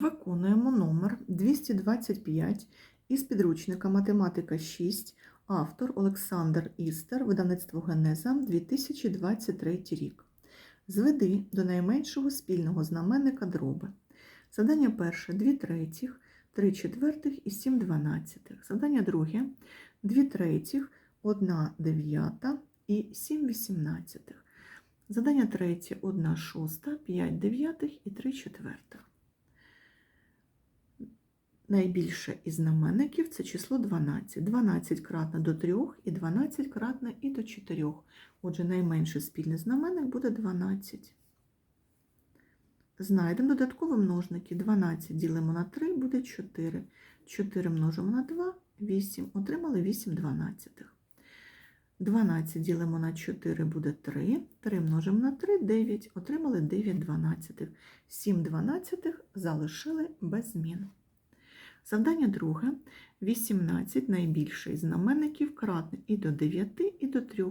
Виконуємо номер 225 із підручника Математика 6, автор Олександр Істер, видавництво Генеза, 2023 рік. Зведи до найменшого спільного знаменника дроби. Задання перше 2 третіх, 3 четвертих і 7 дванадцятих. Задання друге 2 третіх, 1 дев'ята і 7 вісімнадцятих. Задання третє 1 шоста, 5 дев'ятих і 3 четвертих. Найбільше із знаменників це число 12. 12 кратне до 3 і 12 кратне і до 4. Отже, найменший спільний знаменник буде 12. Знайдемо додаткові множники. 12 ділимо на 3, буде 4. 4 множимо на 2, 8. Отримали 8 дванадцятих. 12 ділимо на 4 буде 3. 3 множимо на 3, 9. Отримали 9 дванадцятих. 7 дванадцятих залишили без змін. Завдання друге. 18 найбільший знаменників кратне і до 9, і до 3,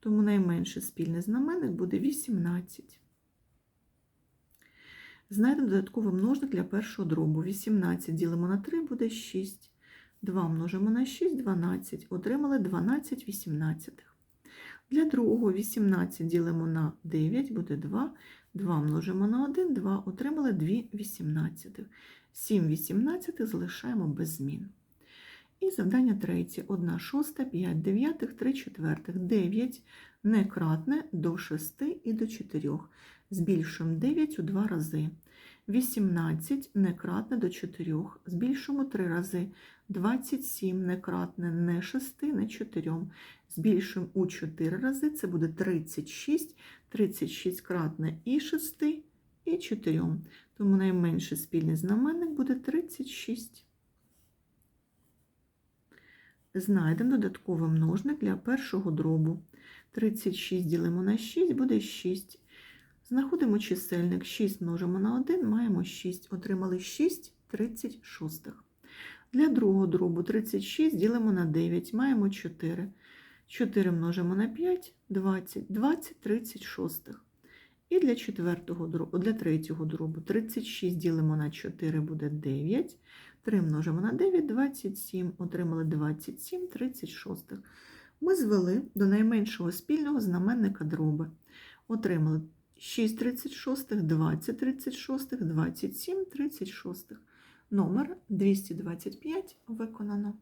тому найменший спільний знаменник буде 18. Знайдемо додатковий множник для першого дробу. 18 ділимо на 3 буде 6. 2 множимо на 6 12. Отримали 12 вісімнадцятих. Для другого 18 ділимо на 9 буде 2. 2 множимо на 1, 2. Отримали 2 вісімнадцятих. 7 вісімнадцятих залишаємо без змін. І завдання третє. 1 шоста, 5 дев'ятих, 3 четвертих. 9 некратне до 6 і до 4. Збільшуємо 9 у 2 рази. 18 некратне до 4. Збільшуємо 3 рази. 27 некратне не 6, не 4. Збільшуємо у 4 рази. Це буде 36. 36 кратне і 6, і 4. Тому найменший спільний знаменник буде 36. Знайдемо додатковий множник для першого дробу. 36 ділимо на 6, буде 6. Знаходимо чисельник 6 множимо на 1, маємо 6. Отримали 6 36. Для другого дробу 36 ділимо на 9, маємо 4. 4 множимо на 5, 20, 20 36. І для четвертого дробу, для третього дробу 36 ділимо на 4 буде 9. 3 множимо на 9, 27, отримали 27 36. Ми звели до найменшого спільного знаменника дроби. Отримали 6 36, 20 36, 27 36. Номер 225 виконано.